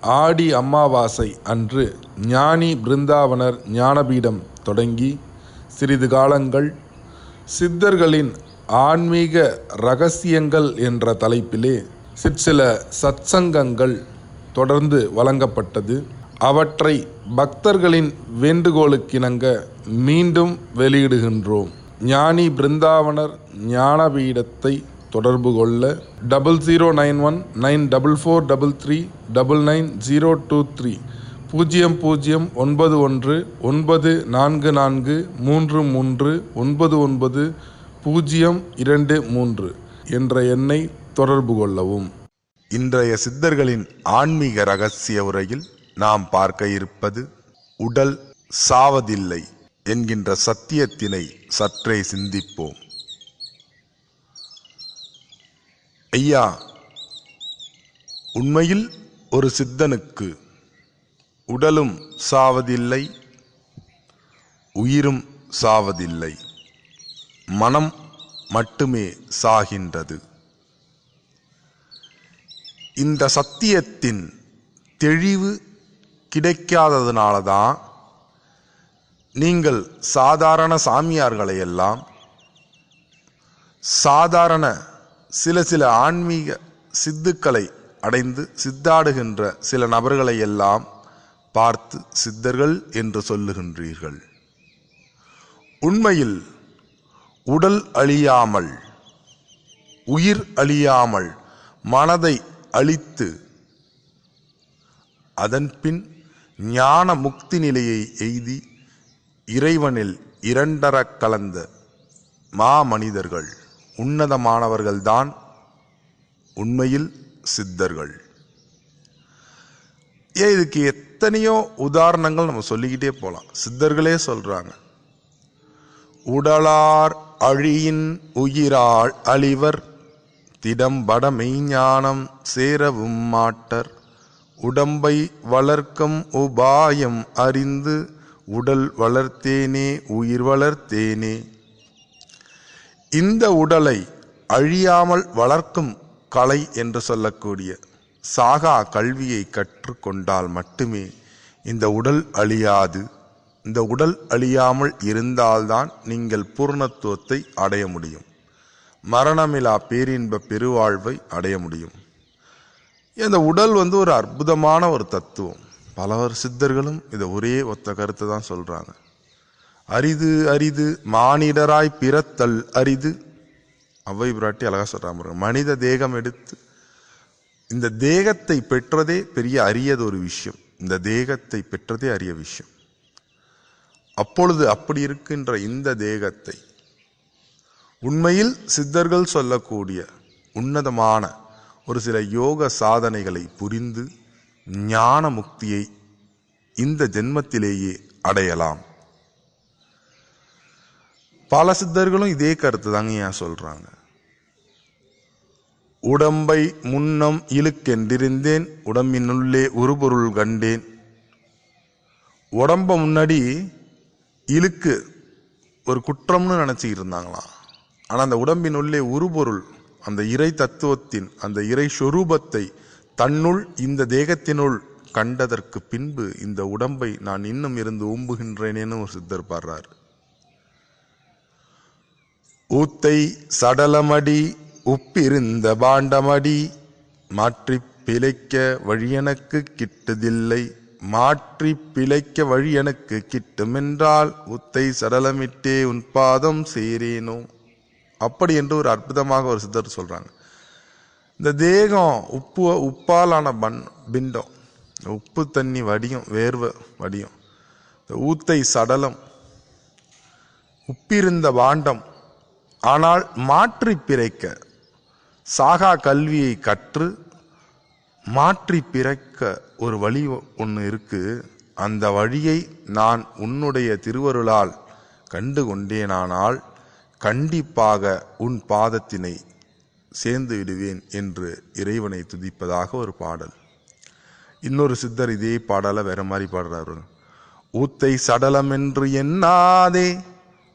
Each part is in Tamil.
ஆடி அமாவாசை அன்று ஞானி பிருந்தாவனர் ஞானபீடம் தொடங்கி சிறிது காலங்கள் சித்தர்களின் ஆன்மீக ரகசியங்கள் என்ற தலைப்பிலே சிற்சில சத்சங்கங்கள் தொடர்ந்து வழங்கப்பட்டது. அவற்றை பக்தர்களின் வேண்டுகோளுக்கிணங்க மீண்டும் வெளியிடுகின்றோம். ஞானி பிருந்தாவனர் ஞானபீடத்தை தொடர்பு கொள்ள double zero nine one nine double four double three double nine zero two three பூஜ்ஜியம் பூஜ்ஜியம் ஒன்பது ஒன்று ஒன்பது நான்கு நான்கு மூன்று மூன்று ஒன்பது ஒன்பது பூஜ்ஜியம் இரண்டு மூன்று என்ற எண்ணை தொடர்பு கொள்ளவும். இன்றைய சித்தர்களின் ஆன்மீக ரகசிய உரையில் நாம் பார்க்க இருப்பது உடல் சாவதில்லை என்கின்ற சத்தியத்தினை சற்றே சிந்திப்போம். ஐயா உண்மையில் ஒரு சித்தனுக்கு உடலும் சாவதில்லை உயிரும் சாவதில்லை மனம் மட்டுமே சாகின்றது. இந்த சத்தியத்தின் தெளிவு கிடைக்காததுனால தான் நீங்கள் சாதாரண சாமியார்களையெல்லாம் சாதாரண சில சில ஆன்மீக சித்துக்களை அடைந்து சித்தாடுகின்ற சில நபர்களை எல்லாம் பார்த்து சித்தர்கள் என்று சொல்லுகின்றீர்கள். உண்மையில் உடல் அழியாமல் உயிர் அழியாமல் மனதை அழித்து அதன்பின் ஞான முக்தி நிலையை எய்தி இறைவனில் இரண்டரக் கலந்த மாமனிதர்கள். உன்னதமானவர்கள்தான் உண்மையில் சித்தர்கள். ஏன் இதுக்கு எத்தனையோ உதாரணங்கள் நம்ம சொல்லிக்கிட்டே போகலாம் சித்தர்களே சொல்றாங்க. உடலார் அழியின் உயிராள் அழிவர் திடம்பட மெய்ஞானம் சேரவும் மாட்டர். உடம்பை வளர்க்கும் உபாயம் அறிந்து உடல் வளர்த்தேனே உயிர் வளர்த்தேனே. இந்த உடலை அழியாமல் வளர்க்கும் கலை என்று சொல்லக்கூடிய சாகா கல்வியை கற்றுக்கொண்டால் மட்டுமே இந்த உடல் அழியாது. இந்த உடல் அழியாமல் இருந்தால்தான் நீங்கள் பூர்ணத்துவத்தை அடைய முடியும். மரணமிலா பேரின்ப பெருவாழ்வை அடைய முடியும். இந்த உடல் வந்து ஒரு அற்புதமான ஒரு தத்துவம். பலவர் சித்தர்களும் இதை ஒரே ஒத்த கருத்தை தான் சொல்கிறாங்க அரிது அரிது மானிடராய் பிறத்தல் அரிது. அவ்வை பிராட்டி அழகா சொல்கிறாங்க மனித தேகம் எடுத்து இந்த தேகத்தை பெற்றதே பெரிய அரியது ஒரு விஷயம். இந்த தேகத்தை பெற்றதே அரிய விஷயம். அப்பொழுது அப்படி இருக்கின்ற இந்த தேகத்தை உண்மையில் சித்தர்கள் சொல்லக்கூடிய உன்னதமான ஒரு சில யோக சாதனைகளை புரிந்து ஞான முக்தியை இந்த ஜென்மத்திலேயே அடையலாம். பல சித்தர்களும் இதே கருத்து தாங்க ஏன் சொல்றாங்க? உடம்பை முன்னம் இழுக்கென்றிருந்தேன் உடம்பினுள்ளே உருபொருள் கண்டேன். உடம்ப முன்னாடி இழுக்கு ஒரு குற்றம்னு நினச்சிக்கிட்டு இருந்தாங்களாம் ஆனால் அந்த உடம்பினுள்ளே உருபொருள் அந்த இறை தத்துவத்தின் அந்த இறை சொரூபத்தை தன்னுள் இந்த தேகத்தினுள் கண்டதற்கு பின்பு இந்த உடம்பை நான் இன்னும் இருந்து ஓம்புகின்றேனேன்னு ஒரு சித்தர் பாடுறார். ஊத்தை சடலமடி உப்பிருந்த பாண்டமடி மாற்றி பிழைக்க வழி எனக்கு கிட்டுதில்லை. மாற்றி பிழைக்க வழி எனக்கு கிட்டுமென்றால் உத்தை சடலமிட்டே உன் பாதம் சேரேனோ? அப்படி என்று ஒரு அற்புதமாக ஒரு சித்தர் சொல்கிறாங்க இந்த தேகம் உப்பு உப்பாலான பன் பிண்டம். உப்பு தண்ணி வடியும் வேர்வை வடியும். இந்த ஊத்தை சடலம் உப்பிருந்த பாண்டம் ஆனால் மாற்றி பிறக்க சாகா கல்வியை கற்று மாற்றி பிறக்க ஒரு வழி ஒன்று இருக்கு. அந்த வழியை நான் உன்னுடைய திருவருளால் கண்டு கொண்டேனானால் கண்டிப்பாக உன் பாதத்தினை சேர்ந்து விடுவேன் என்று இறைவனை துதிப்பதாக ஒரு பாடல். இன்னொரு சித்தர் இதே பாடலை வேற மாதிரி பாடுறாரு. ஊத்தை சடலம் என்று எண்ணாதே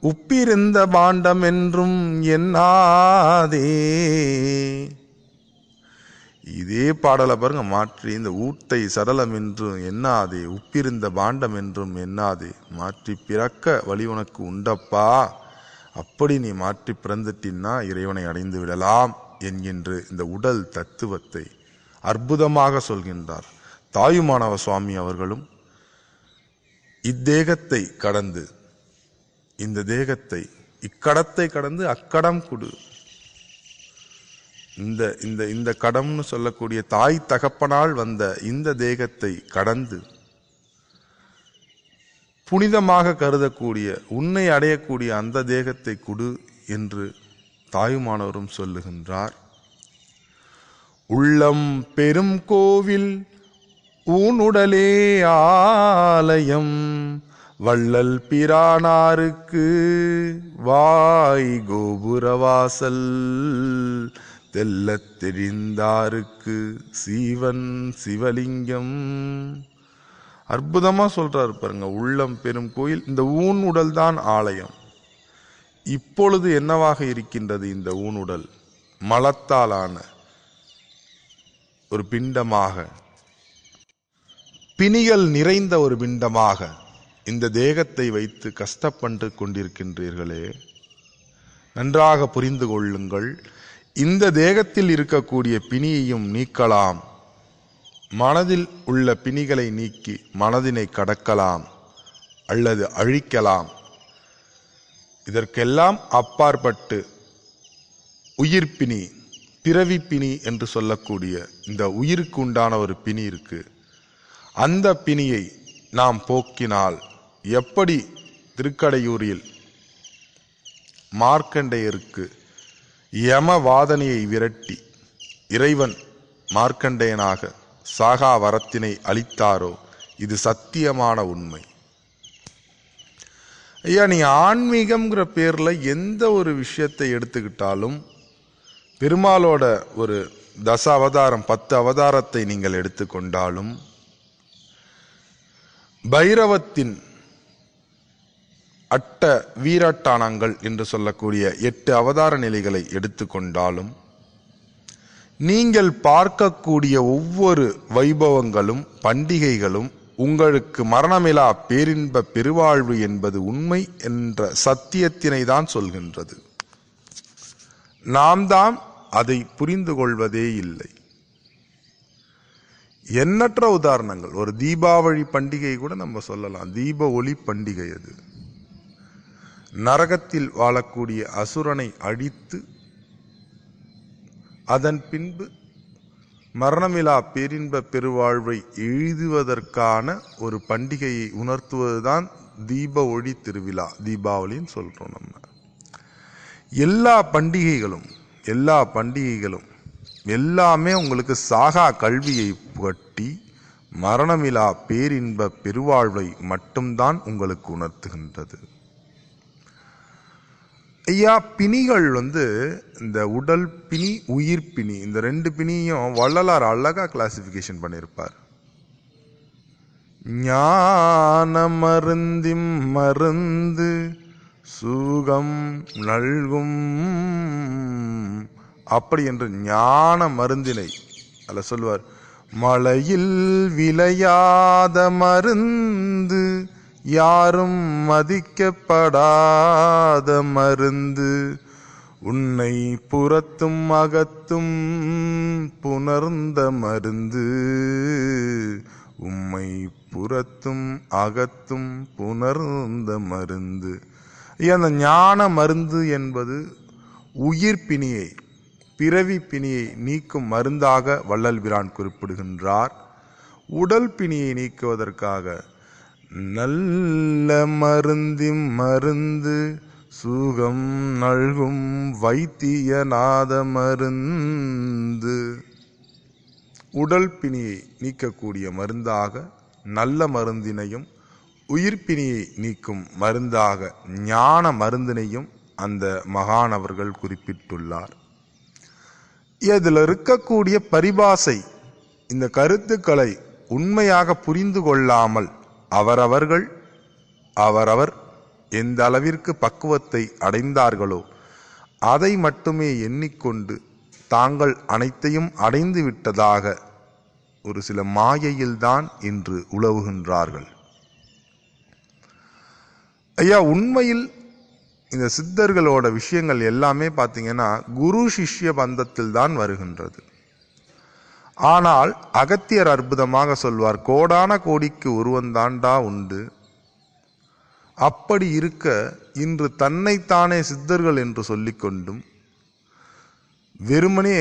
உப்பிருந்த பாண்டம் என்றும் எண்ணாதே. இதே பாடலை பாருங்க மாற்றி இந்த ஊத்தை சடலம் என்றும் எண்ணாதே உப்பிருந்த பாண்டம் என்றும் எண்ணாதே. மாற்றி பிறக்க வழி உனக்கு உண்டப்பா. அப்படி நீ மாற்றி பிறந்துட்டின்னா இறைவனை அடைந்து விடலாம் என்கின்ற இந்த உடல் தத்துவத்தை அற்புதமாக சொல்கின்றார் தாயுமானவ சுவாமி அவர்களும். இத்தேகத்தை கடந்து இந்த தேகத்தை இக்கடத்தை கடந்து அக்கடம் கொடு. இந்த இந்த இந்த கடம்னு சொல்லக்கூடிய தாய் தகப்பனால் வந்த இந்த தேகத்தை கடந்து புனிதமாக கருதக்கூடிய உன்னை அடையக்கூடிய அந்த தேகத்தை கொடு என்று தாயுமானவரும் சொல்லுகின்றார். உள்ளம் பெரும் கோவில் ஊனுடலே ஆலயம். வள்ளல் பிரானாருக்கு வாய் கோபுரவாசல் தெல்லத் தெரிந்தாருக்கு சீவன் சிவலிங்கம். அற்புதமாக சொல்கிறாரு பாருங்க உள்ளம் பெரும் கோயில் இந்த ஊன் உடல் தான் ஆலயம். இப்பொழுது என்னவாக இருக்கின்றது இந்த ஊன் உடல்? மலத்தாலான ஒரு பிண்டமாக பிணிகள் நிறைந்த ஒரு பிண்டமாக இந்த தேகத்தை வைத்து கஷ்டப்பட்டு கொண்டிருக்கின்றீர்களே நன்றாக புரிந்து கொள்ளுங்கள். இந்த தேகத்தில் இருக்கக்கூடிய பிணியையும் நீக்கலாம். மனதில் உள்ள பிணிகளை நீக்கி மனதினை கடக்கலாம் அல்லது அழிக்கலாம். இதற்கெல்லாம் அப்பாற்பட்டு உயிர்ப்பிணி பிறவி பிணி என்று சொல்லக்கூடிய இந்த உயிருக்கு உண்டான ஒரு பிணி இருக்கு. அந்த பிணியை நாம் போக்கினால் எப்படி திருக்கடையூரில் மார்க்கண்டேயருக்கு யம வாதனையை விரட்டி இறைவன் மார்க்கண்டேயனாக சாகா வரத்தினை அளித்தாரோ இது சத்தியமான உண்மை. ஐயா நீ ஆன்மீகம்ங்கிற பேரில் எந்த ஒரு விஷயத்தை எடுத்துக்கிட்டாலும் பெருமாளோட ஒரு தச அவதாரம் பத்து அவதாரத்தை நீங்கள் எடுத்துக்கொண்டாலும் பைரவத்தின் அட்ட வீரட்டானங்கள் என்று சொல்லக்கூடிய எட்டு அவதார நிலைகளை எடுத்துக்கொண்டாலும் நீங்கள் பார்க்கக்கூடிய ஒவ்வொரு வைபவங்களும் பண்டிகைகளும் உங்களுக்கு மரணமிலா பேரின்ப பெருவாழ்வு என்பது உண்மை என்ற சத்தியத்தினை தான் சொல்கின்றது. நாம் தான் அதை புரிந்து கொள்வதே இல்லை. எண்ணற்ற உதாரணங்கள் ஒரு தீபாவளி பண்டிகை கூட நம்ம சொல்லலாம். தீப ஒளி பண்டிகை அது. நரகத்தில் வாழக்கூடிய அசுரனை அழித்து அதன் பின்பு மரணமிலா பேரின்ப பெருவாழ்வை எழுதுவதற்கான ஒரு பண்டிகையை உணர்த்துவதுதான் தீப ஒளி திருவிழா தீபாவளின்னு சொல்கிறோம் நம்ம. எல்லா பண்டிகைகளும் எல்லா பண்டிகைகளும் எல்லாமே உங்களுக்கு சாகா கல்வியை புகட்டி மரணமிலா பேரின்ப பெருவாழ்வை மட்டும்தான் உங்களுக்கு உணர்த்துகின்றது. ஐயா பிணிகள் வந்து இந்த உடல் பிணி உயிர் பிணி இந்த ரெண்டு பிணியும் வள்ளலார் அழகா கிளாசிஃபிகேஷன் பண்ணியிருப்பார் ஞான மருந்திம் மருந்து சுகம் நல்கும். அப்படி என்று ஞான மருந்தினை அல்ல சொல்வார் மலையில் விளையாத மருந்து யாரும் மதிக்கப்படாத மருந்து உன்னை புறத்தும் அகத்தும் புணர்ந்த மருந்து உம்மை புறத்தும் அகத்தும் புணர்ந்த மருந்து. அந்த ஞான மருந்து என்பது உயிர் பிணியை பிறவி பிணியை நீக்கும் மருந்தாக வள்ளல் பிரான் குறிப்பிடுகின்றார். உடல் பிணியை நீக்குவதற்காக நல்ல மருந்திம் மருந்து சுகம் நல்கும் வைத்தியநாத மருந்து. உடல் பிணியை நீக்கக்கூடிய மருந்தாக நல்ல மருந்தினையும் உயிர்ப்பிணியை நீக்கும் மருந்தாக ஞான மருந்தினையும் அந்த மகான் அவர்கள் குறிப்பிட்டுள்ளார். இதில் இருக்கக்கூடிய பரிபாசை இந்த கருத்துக்களை உண்மையாக புரிந்து கொள்ளாமல் அவரவர்கள் அவரவர் எந்த அளவிற்கு பக்குவத்தை அடைந்தார்களோ அதை மட்டுமே எண்ணிக்கொண்டு தாங்கள் அனைத்தையும் அடைந்து விட்டதாக ஒரு சில மாயையில்தான் இன்று உழவுகின்றார்கள் ஐயா உண்மையில் இந்த சித்தர்களோட விஷயங்கள் எல்லாமே பார்த்தீங்கன்னா குரு சிஷ்ய பந்தத்தில் தான் வருகின்றது. ஆனால் அகத்தியர் அற்புதமாக சொல்வார் கோடான கோடிக்கு ஒருவன்தாண்டா உண்டு. அப்படி இருக்க இன்று தன்னைத்தானே சித்தர்கள் என்று சொல்லிக்கொண்டும் வெறுமனே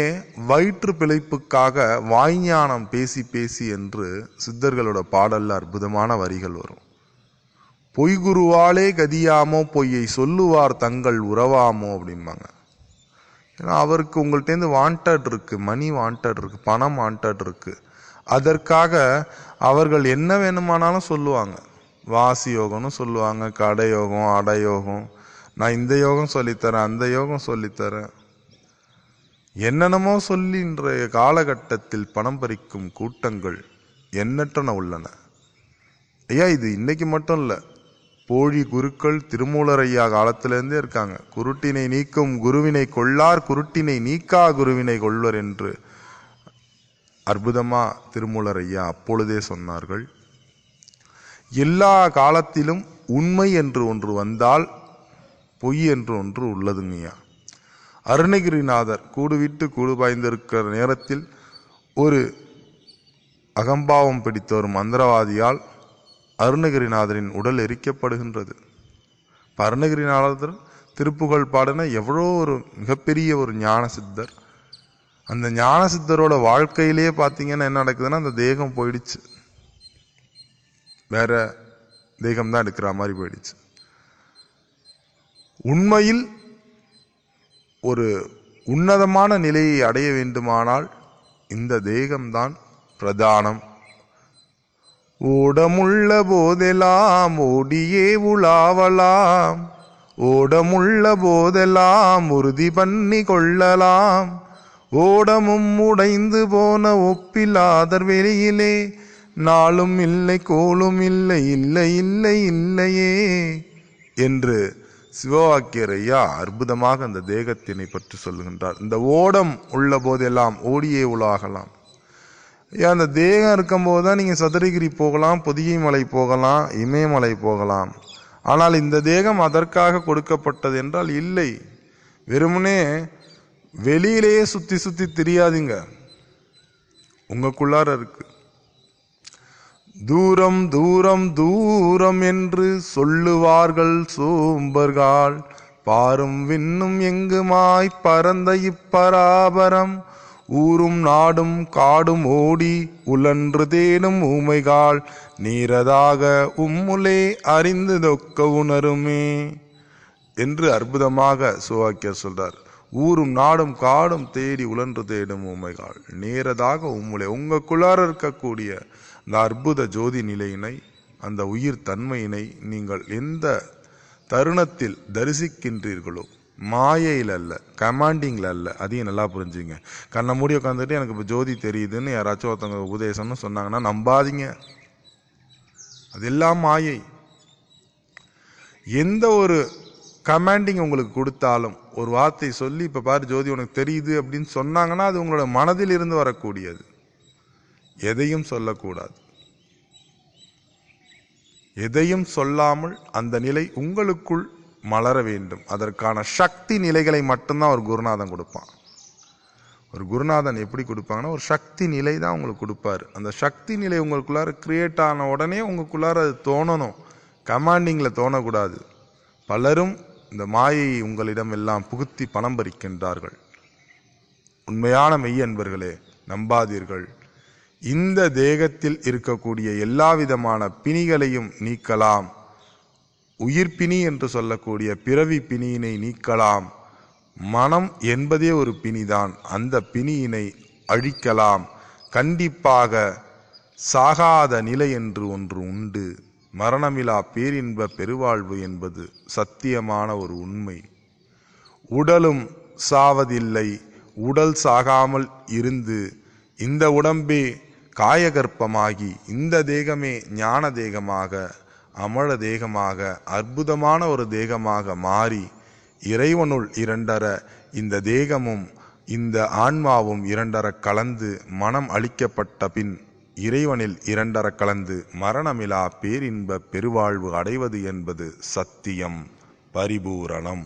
வயிற்று பிழைப்புக்காக வாய்ஞானம் பேசி பேசி என்று சித்தர்களோட பாடல்ல அற்புதமான வரிகள் வரும். பொய்குருவாலே கதியாமோ பொய்யை சொல்லுவார் தங்கள் உறவாமோ அப்படிம்பாங்க. ஏன்னா அவருக்கு உங்கள்கிட்டேருந்து வாண்டட் இருக்கு மணி வாண்டட் இருக்கு பணம் வாண்டட் இருக்கு. அதற்காக அவர்கள் என்ன வேணுமானாலும் சொல்லுவாங்க. வாசி யோகம்னு சொல்லுவாங்க கடை யோகம் அடை யோகம். நான் இந்த யோகம் சொல்லித்தரேன் அந்த யோகம் சொல்லித்தரேன். என்னென்னமோ சொல்லி இன்றைய காலகட்டத்தில் பணம் பறிக்கும் கூட்டங்கள் எண்ணற்றன உள்ளன. ஐயா இது இன்னைக்கு மட்டும் இல்லை. போழி குருக்கள் திருமூலரையா காலத்திலேருந்தே இருக்காங்க. குருட்டினை நீக்கும் குருவினை கொள்ளார் குருட்டினை நீக்கா குருவினை கொள்வர் என்று அற்புதமா திருமூலரையா அப்பொழுதே சொன்னார்கள். எல்லா காலத்திலும் உண்மை என்று ஒன்று வந்தால் பொய் என்று ஒன்று உள்ளதுங்கய்யா அருணகிரிநாதர் கூடுவிட்டு கூடு பாய்ந்திருக்கிற நேரத்தில் ஒரு அகம்பாவம் பிடித்த ஒரு மந்திரவாதியால் அருணகிரிநாதரின் உடல் எரிக்கப்படுகின்றது. இப்ப அருணகிரிநாதர் திருப்புகழ் பாடின எவ்வளோ ஒரு மிகப்பெரிய ஒரு ஞான சித்தர் அந்த ஞான சித்தரோட வாழ்க்கையிலேயே பார்த்தீங்கன்னா என்ன நடக்குதுன்னா அந்த தேகம் போயிடுச்சு. வேற தேகம் தான் எடுக்கிற மாதிரி போயிடுச்சு. உண்மையில் ஒரு உன்னதமான நிலையை அடைய வேண்டுமானால் இந்த தேகம்தான் பிரதானம். ஓடமுள்ள போதெல்லாம் ஓடியே உலாவலாம். ஓடமுள்ள போதெல்லாம் உறுதி பண்ணி கொள்ளலாம். ஓடமும் உடைந்து போன ஒப்பில்லாதர் வெளியிலே நாளும் இல்லை கோலும் இல்லை இல்லை இல்லை இல்லையே என்று சிவவாக்கியர் ஐயா அற்புதமாக அந்த தேகத்தினை பற்றி சொல்லுகின்றார். இந்த ஓடம் உள்ள போதெல்லாம் ஓடியே உலாகலாம். ஏன் அந்த தேகம் இருக்கும்போது தான் நீங்கள் சதுரகிரி போகலாம் பொதிகை மலை போகலாம் இமயமலை போகலாம். ஆனால் இந்த தேகம் அதற்காக கொடுக்கப்பட்டது என்றால் இல்லை. வெறுமனே வெளியிலேயே சுற்றி சுற்றி தெரியாதீங்க. உங்களுக்குள்ளார இருக்கு. தூரம் தூரம் தூரம் என்று சொல்லுவார்கள் சோம்பர்கள். பாரும் விண்ணும் எங்குமாய் பரந்த இப்பராபரம். ஊரும் நாடும் காடும் ஓடி உழன்று தேடும் ஊமைகாள் நீரதாக உம்முலே அறிந்து தொக்க உணருமே என்று அற்புதமாக சுவாக்கியர் சொல்றார். ஊரும் நாடும் காடும் தேடி உழன்று தேடும் உமைகால் நேரதாக உம்முலே. உங்களுக்குள்ளார இருக்கக்கூடிய அந்த அற்புத ஜோதி நிலையினை அந்த உயிர் தன்மையினை நீங்கள் எந்த தருணத்தில் தரிசிக்கின்றீர்களோ மாயையில் அல்ல கமாண்டிங்கில் அல்ல அதையும் நல்லா புரிஞ்சுங்க. கண்ணை மூடி உட்காந்துட்டு எனக்கு இப்போ ஜோதி தெரியுதுன்னு யாராச்சும் ஒருத்தவங்க உபதேசம்னு சொன்னாங்கன்னா நம்பாதீங்க. அதெல்லாம் மாயை. எந்த ஒரு கமாண்டிங் உங்களுக்கு கொடுத்தாலும் ஒரு வார்த்தை சொல்லி இப்போ பாரு ஜோதி உனக்கு தெரியுது அப்படின்னு சொன்னாங்கன்னா அது உங்களோட மனதில் இருந்து வரக்கூடியது. எதையும் சொல்லக்கூடாது. எதையும் சொல்லாமல் அந்த நிலை உங்களுக்குள் மலர வேண்டும். அதற்கான சக்தி நிலைகளை மட்டும்தான் ஒரு குருநாதன் கொடுப்பான். ஒரு குருநாதன் எப்படி கொடுப்பாங்கன்னா ஒரு சக்தி நிலை தான் உங்களுக்கு கொடுப்பாரு. அந்த சக்தி நிலை உங்களுக்குள்ளார கிரியேட் ஆன உடனே உங்களுக்குள்ளார அது தோணணும். கமாண்டிங்கில் தோணக்கூடாது. பலரும் இந்த மாயை உங்களிடம் எல்லாம் புகுத்தி பணம் பறிக்கின்றார்கள். உண்மையான மெய் அன்பர்களே நம்பாதீர்கள். இந்த தேகத்தில் இருக்கக்கூடிய எல்லா விதமான பிணிகளையும் நீக்கலாம். உயிர்ப்பிணி என்று சொல்லக்கூடிய பிறவி பிணியினை நீக்கலாம். மனம் என்பதே ஒரு பிணிதான். அந்த பிணியினை அழிக்கலாம். கண்டிப்பாக சாகாத நிலை என்று ஒன்று உண்டு. மரணமிலா பேரின்ப பெருவாழ்வு என்பது சத்தியமான ஒரு உண்மை. உடலும் சாவதில்லை. உடல் சாகாமல் இருந்து இந்த உடம்பே காயகற்பமாகி இந்த தேகமே ஞான தேகமாக அமல தேகமாக அற்புதமான ஒரு தேகமாக மாறி இறைவனுள் இரண்டர இந்த தேகமும் இந்த ஆன்மாவும் இரண்டர கலந்து மனம் அளிக்கப்பட்ட பின் இறைவனில் இரண்டர கலந்து மரணமிலா பேரின்ப பெருவாழ்வு அடைவது என்பது சத்தியம் பரிபூரணம்.